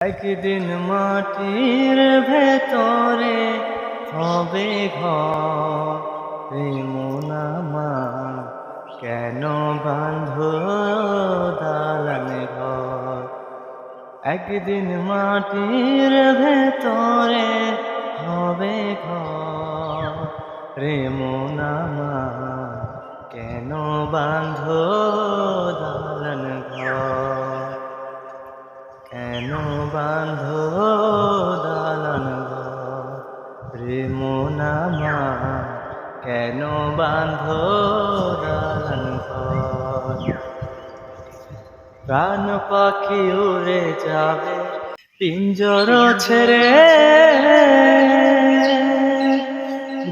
একদিন মাটির ভেতরে হবে ঘর। কেন বাঁধ দালান ঘর? একদিন মাটির ভেতরে হবে ঘর। মোনামা কেন বাঁধ মোনামা কেন বাঁধ প্রাণ পাখি উড়ে যাবে, পিঞ্জর ছেড়ে।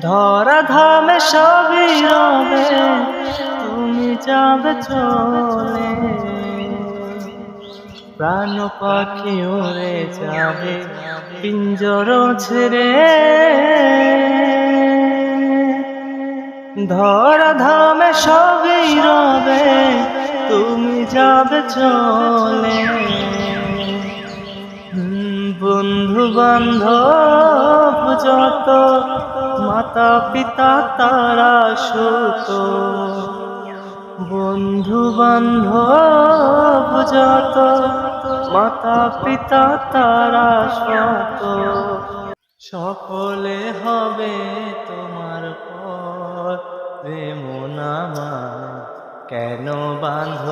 ধরা ধামে সবই রবে, তুমি যাবে চলে। প্রাণ পাখি উড়ে যাবে, পিঞ্জর ছেড়ে। ধরা ধামে সবই রবে, তুমি যাবে চলে। বন্ধু বান্ধব যত, মাতা পিতা তারা সুত। বন্ধু বান্ধব যত, মাতা পিতা তারা শত সকলে হবে তোমার পর রে মোনামা কেন বাঁধ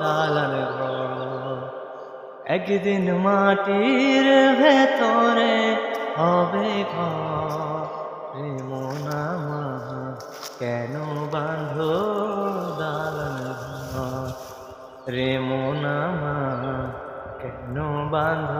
দালান একদিন মাটির ভেতরে হবে ঘর মোনামা কেন বাঁধ দালান রে মোনামা কেন বাঁধ